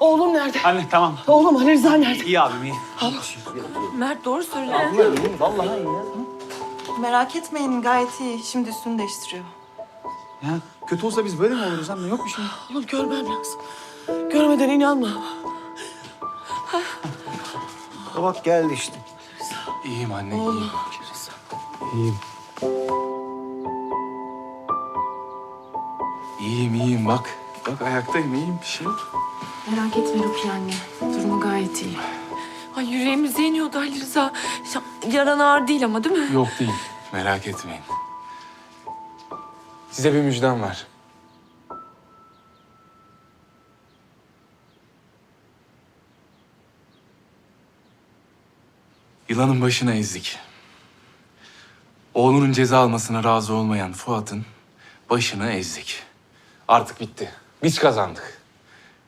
Oğlum nerede? Anne tamam. Oğlum Ali Rıza nerede? İyi abim iyi. Mert doğru söyle. Merak etmeyin gayet iyi. Şimdi üstünü değiştiriyor. Ya kötü olsa biz böyle mi oluruz anne? Yok bir şey. Oğlum görmem lazım. Görmeden inanma. Bak geldi işte. İyiyim anne Oğlum. iyiyim. İyiyim. İyiyim iyiyim bak. Bak ayaktayım iyiyim bir şey yok. Merak etme Rukiye anne. Durumu gayet iyi. Ay yüreğimiz yeniyordu Ali Rıza. Ya- Yaran ağır değil ama değil mi? Yok değil. Merak etmeyin. Size bir müjdem var. Yılanın başına ezdik. Oğlunun ceza almasına razı olmayan Fuat'ın başını ezdik. Artık bitti. Biz kazandık.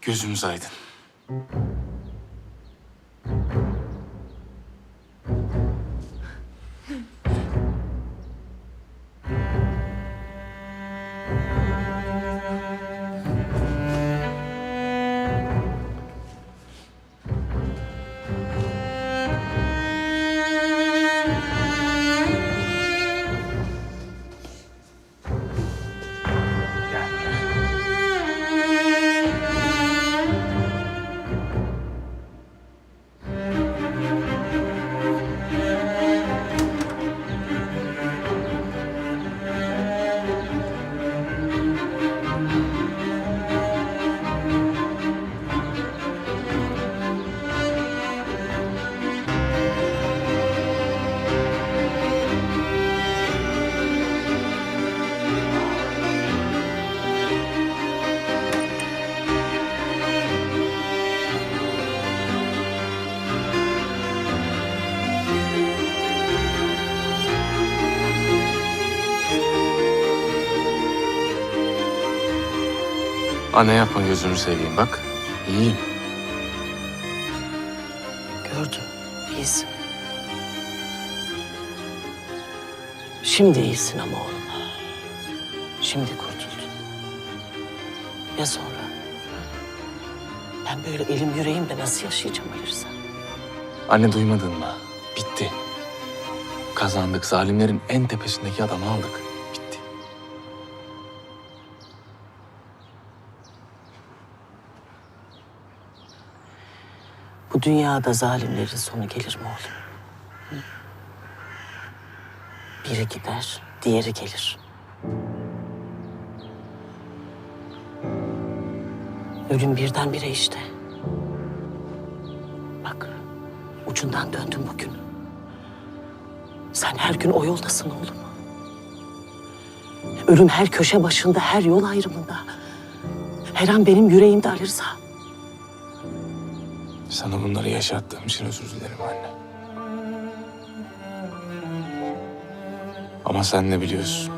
Gözümüz aydın. Anne yapma gözünü seveyim bak. İyiyim. Gördüm. iyisin. Şimdi iyisin ama oğlum. Şimdi kurtuldun. Ya sonra? Ben böyle elim yüreğimle nasıl yaşayacağım Ali Rıza? Anne duymadın mı? Bitti. Kazandık. Zalimlerin en tepesindeki adamı aldık. Dünyada zalimlerin sonu gelir mi oğlum? Biri gider, diğeri gelir. Ölüm birdenbire işte. Bak, ucundan döndüm bugün. Sen her gün o yoldasın oğlum. Ölüm her köşe başında, her yol ayrımında. Her an benim yüreğimde Ali. Sana bunları yaşattığım için özür dilerim anne. Ama sen de biliyorsun.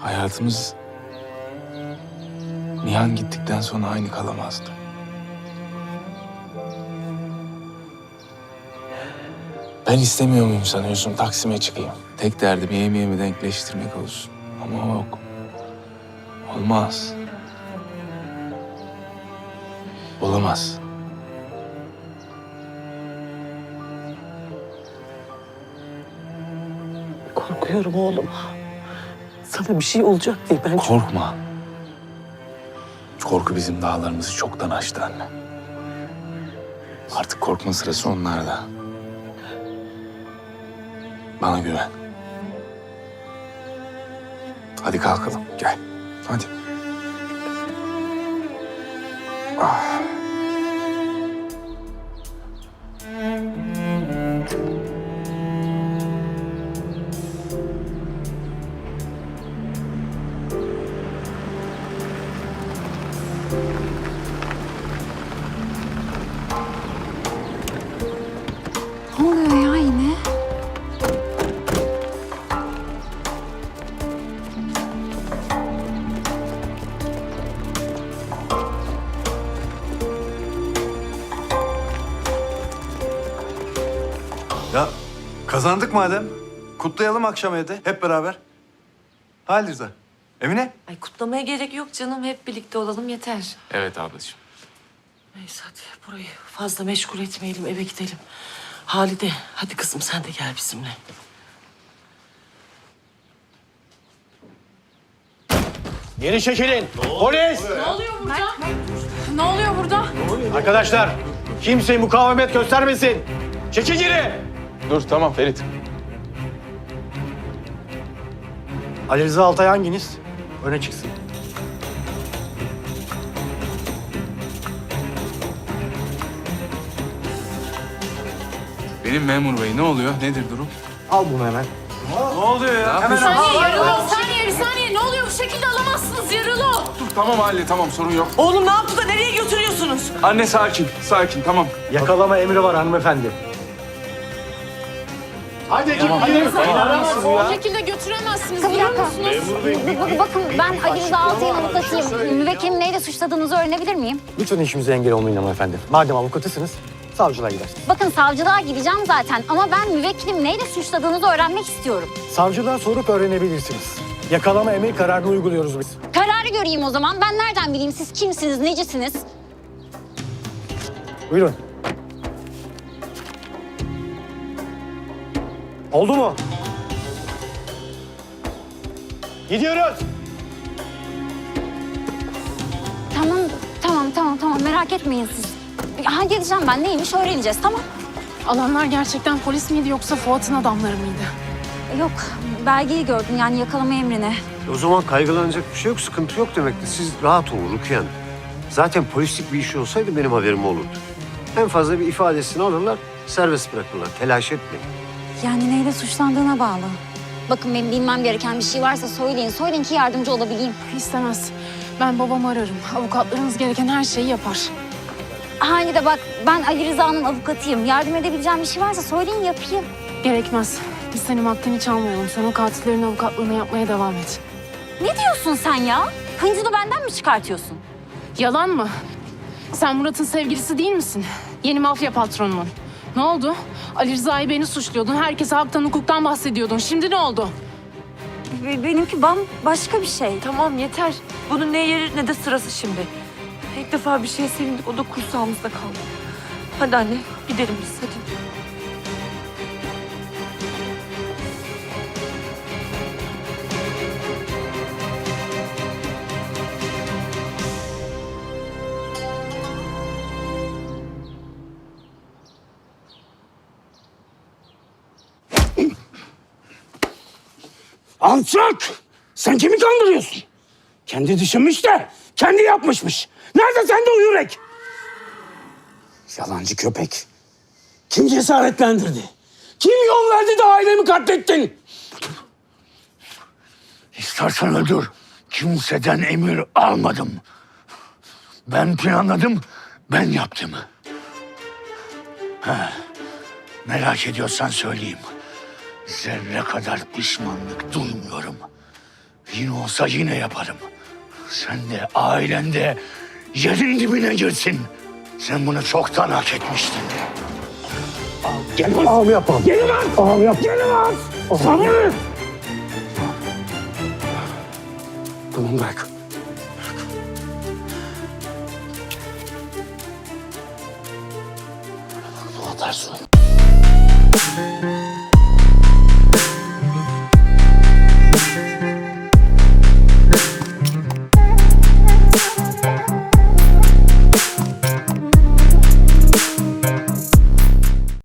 Hayatımız Nihan gittikten sonra aynı kalamazdı. Ben istemiyor muyum sanıyorsun Taksim'e çıkayım? Tek derdim yemeğimi denkleştirmek olsun. Ama yok. Olmaz. Olamaz. Korkuyorum oğlum. Sana bir şey olacak diye ben çok... Korkma. Korku bizim dağlarımızı çoktan aştı anne. Artık korkma sırası onlarda. Bana güven. Hadi kalkalım. Gel. Hadi. 啊。Ya kazandık madem. Kutlayalım akşam evde hep beraber. Hadi Rıza. Emine? Ay kutlamaya gerek yok canım. Hep birlikte olalım yeter. Evet ablacığım. Neyse hadi burayı fazla meşgul etmeyelim eve gidelim. Halide hadi kızım sen de gel bizimle. Geri çekilin. Polis! Ne oluyor burada? Arkadaşlar kimse mukavemet göstermesin. Çekil geri. Dur tamam Ferit. Ali Rıza Altay hanginiz? Öne çıksın. Benim memur bey ne oluyor? Nedir durum? Al bunu hemen. Ne oluyor ya? Hemen al. Saniye yaralı. Saniye bir saniye. Ne oluyor? Bu şekilde alamazsınız yaralı. Dur tamam Halil tamam sorun yok. Oğlum ne yaptı da nereye götürüyorsunuz? Anne sakin sakin tamam. Yakalama emri var hanımefendi. Hadi ekip hadi. Bu şekilde götüremezsiniz. Bir Biliyor dakika. musunuz? Bak- Bakın ben Ali Rıza Altay'ın avukatıyım. Müvekkilimi neyle suçladığınızı öğrenebilir miyim? Lütfen işimize engel olmayın hanımefendi. Madem avukatısınız savcılığa gidersiniz. Bakın savcılığa gideceğim zaten ama ben müvekkilim neyle suçladığınızı öğrenmek istiyorum. Savcılığa sorup öğrenebilirsiniz. Yakalama emir kararını uyguluyoruz biz. Kararı göreyim o zaman. Ben nereden bileyim siz kimsiniz, necisiniz? Buyurun. Oldu mu? Gidiyoruz. Tamam, tamam, tamam, tamam. Merak etmeyin siz. Ha gideceğim ben. Neymiş öğreneceğiz, tamam. Alanlar gerçekten polis miydi yoksa Fuat'ın adamları mıydı? Yok, belgeyi gördüm yani yakalama emrini. O zaman kaygılanacak bir şey yok, sıkıntı yok demektir. Siz rahat olun Rukiye Hanım. Zaten polislik bir işi olsaydı benim haberim olurdu. En fazla bir ifadesini alırlar, serbest bırakırlar. Telaş etmeyin. Yani neyle suçlandığına bağlı. Bakın benim bilmem gereken bir şey varsa söyleyin. Söyleyin ki yardımcı olabileyim. İstemez. Ben babamı ararım. Avukatlarınız gereken her şeyi yapar. Hani de bak ben Ali Rıza'nın avukatıyım. Yardım edebileceğim bir şey varsa söyleyin yapayım. Gerekmez. Biz senin hakkını hiç almayalım. Sen o katillerin avukatlığını yapmaya devam et. Ne diyorsun sen ya? Hıncını benden mi çıkartıyorsun? Yalan mı? Sen Murat'ın sevgilisi değil misin? Yeni mafya patronumun. Ne oldu? Ali Rıza'yı beni suçluyordun. Herkese haktan hukuktan bahsediyordun. Şimdi ne oldu? Be- benimki bambaşka bir şey. Tamam yeter. Bunun ne yeri ne de sırası şimdi. İlk defa bir şeye sevindik. O da kursağımızda kaldı. Hadi anne gidelim biz hadi. Alçak! Sen kimi kandırıyorsun? Kendi düşünmüş de kendi yapmışmış. Nerede sende o yürek? Yalancı köpek. Kim cesaretlendirdi? Kim yol verdi de ailemi katlettin? İstersen öldür. Kimseden emir almadım. Ben planladım, ben yaptım. Ha, merak ediyorsan söyleyeyim. Zerre kadar pişmanlık duymuyorum. Yine olsa yine yaparım. Sen de ailen de yerin dibine girsin. Sen bunu çoktan hak etmiştin. Gelemez. Ağam yapalım. Gelemez. Ağam yap. Gelemez. Sabır. Tamam bırak. Bu atarsın.